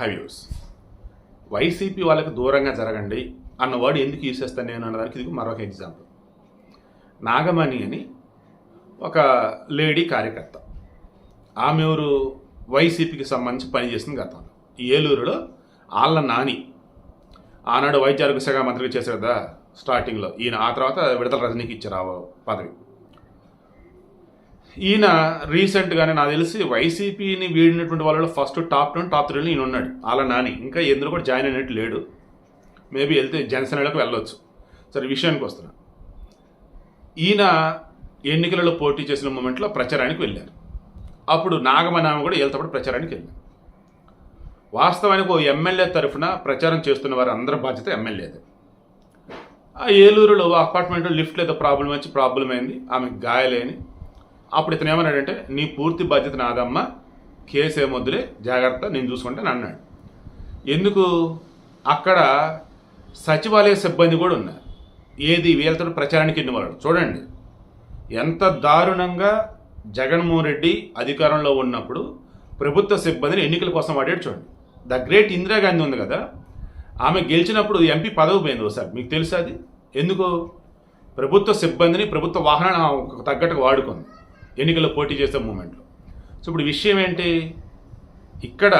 High views YCP వాళ్ళకి దూరంగా జరగండి అన్న వర్డ్ ఎందుకు యూస్ చేస్తాను నేను అన్నదానికి ఇది మరొక ఎగ్జాంపుల్ నాగమణి అని ఒక లేడీ కార్యకర్త. ఆమె ఊరు వైసీపీకి సంబంధించి పనిచేసింది గతంలో. ఈ ఏలూరులో ఆళ్ళ నాని. ఆనాడు వైద్య ఆరోగ్య శాఖ మంత్రిగా చేశారు కదా స్టార్టింగ్లో ఈయన ఆ తర్వాత విడతల రజనీకి ఇచ్చారు ఆ పదవి. ఈయన రీసెంట్గానే నాకు తెలిసి వైసీపీని వీడినటువంటి వాళ్ళలో ఫస్ట్ టాప్ టెన్ టాప్ త్రీలో ఈయన ఉన్నాడు. అలా నాని. ఇంకా ఎందులో కూడా జాయిన్ అయినట్టు లేడు. మేబీ వెళ్తే జనసేనలకు వెళ్ళొచ్చు. సరే విషయానికి వస్తున్నా. ఈయన ఎన్నికలలో పోటీ చేసిన మూమెంట్లో ప్రచారానికి వెళ్ళారు. అప్పుడు నాగమనామ కూడా వెళ్తప్పుడు ప్రచారానికి వెళ్ళారు. వాస్తవానికి ఓ ఎమ్మెల్యే తరఫున ప్రచారం చేస్తున్న వారు అందరి బాధ్యత ఎమ్మెల్యేది ఆ ఏలూరులో అపార్ట్మెంట్లో లిఫ్ట్ ఏదో ప్రాబ్లం వచ్చి ప్రాబ్లం అయింది. ఆమెకు గాయాలేని. అప్పుడు ఇతను ఏమన్నాడంటే నీ పూర్తి బాధ్యత నాదమ్మ. కేసు ఏమొద్దులే జాగ్రత్త నేను చూసుకుంటాను అన్నాడు. ఎందుకు? అక్కడ సచివాలయ సిబ్బంది కూడా ఉన్నారు. ఏది వీళ్ళతో ప్రచారానికి ఎన్ని వాళ్ళు చూడండి. ఎంత దారుణంగా జగన్మోహన్ రెడ్డి అధికారంలో ఉన్నప్పుడు ప్రభుత్వ సిబ్బందిని ఎన్నికల కోసం వాడాడు చూడండి. ద గ్రేట్ ఇందిరాగాంధీ ఉంది కదా. ఆమె గెలిచినప్పుడు ఎంపీ పదవి పోయింది ఒకసారి మీకు తెలుసా అది? ఎందుకు? ప్రభుత్వ సిబ్బందిని ప్రభుత్వ వాహనాన్ని తగ్గట్టుగా వాడుకుంది. ఎన్నికల్లో పోటీ చేసే మూమెంట్లో. సో ఇప్పుడు విషయం ఏంటి? ఇక్కడ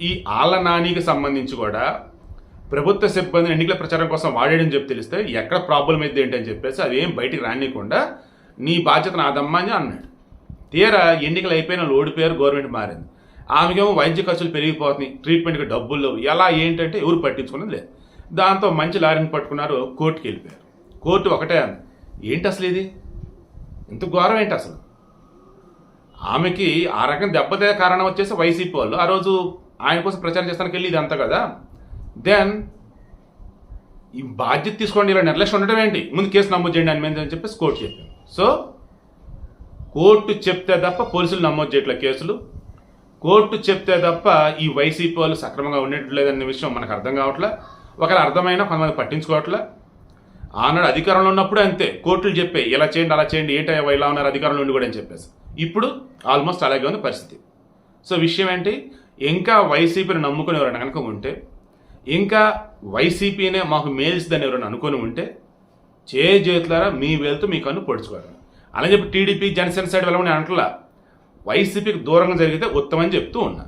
ఈ ఆళ్ళ నానికి సంబంధించి కూడా ప్రభుత్వ సిబ్బందిని ఎన్నికల ప్రచారం కోసం వాడేయడం చెప్పి తెలిస్తే ఎక్కడ ప్రాబ్లం అయితే ఏంటి అని చెప్పేసి అది ఏం బయటికి రానియకుండా నీ బాధ్యత నాదమ్మా అని అన్నాడు. తీరా ఎన్నికలు అయిపోయిన ఓడిపోయారు గవర్నమెంట్ మారింది. ఆమెకేమో వైద్య ఖర్చులు పెరిగిపోతున్నాయి ట్రీట్మెంట్కి డబ్బులు ఎలా ఏంటంటే ఎవరు పట్టించుకున్నది లేదు. దాంతో మంచి లారీని పట్టుకున్నారు కోర్టుకి వెళ్ళిపోయారు. కోర్టు ఒకటే అంది. ఏంటి అసలు ఇది? ఇంత ఘోరం ఏంటి అసలు? ఆమెకి ఆ రకం దెబ్బతే కారణం వచ్చేసి వైసీపీ వాళ్ళు. ఆ రోజు ఆయన కోసం ప్రచారం చేస్తానికి వెళ్ళి ఇదంతా కదా. దెన్ ఈ బాధ్యత తీసుకోండి ఇలా నిర్లక్ష్యం ఉండడం ఏంటి? ముందు కేసు నమోదు చేయండి అని మీద అని చెప్పేసి కోర్టు చెప్పాను సో కోర్టు చెప్తే తప్ప పోలీసులు నమోదు చేయట్లే కేసులు. కోర్టు చెప్తే తప్ప ఈ వైసీపీ వాళ్ళు సక్రమంగా ఉండేట్లేదనే విషయం మనకు అర్థం కావట్లే. ఒకవేళ అర్థమైనా కొంతమంది పట్టించుకోవట్లే. ఆనాడు అధికారంలో ఉన్నప్పుడు అంతే. కోర్టులు చెప్పే ఇలా చేయండి అలా చేయండి ఏంటో ఇలా ఉన్నారు అధికారంలో ఉండి కూడా అని చెప్పేసి. ఇప్పుడు ఆల్మోస్ట్ అలాగే ఉంది పరిస్థితి. సో విషయం ఏంటి? ఇంకా వైసీపీని నమ్ముకుని ఎవరైనా కనుక ఉంటే ఇంకా వైసీపీనే మాకు మేల్స్దని ఎవరైనా అనుకుని ఉంటే చే చేతులారా మీ వెళ్తూ మీ కన్ను పొడుచుకోవాలి అలా చెప్పి టీడీపీ జనసేన సైడ్ వెళ్ళమని అంటలా వైసీపీకి దూరంగా జరిగితే ఉత్తమని చెప్తూ ఉన్నా.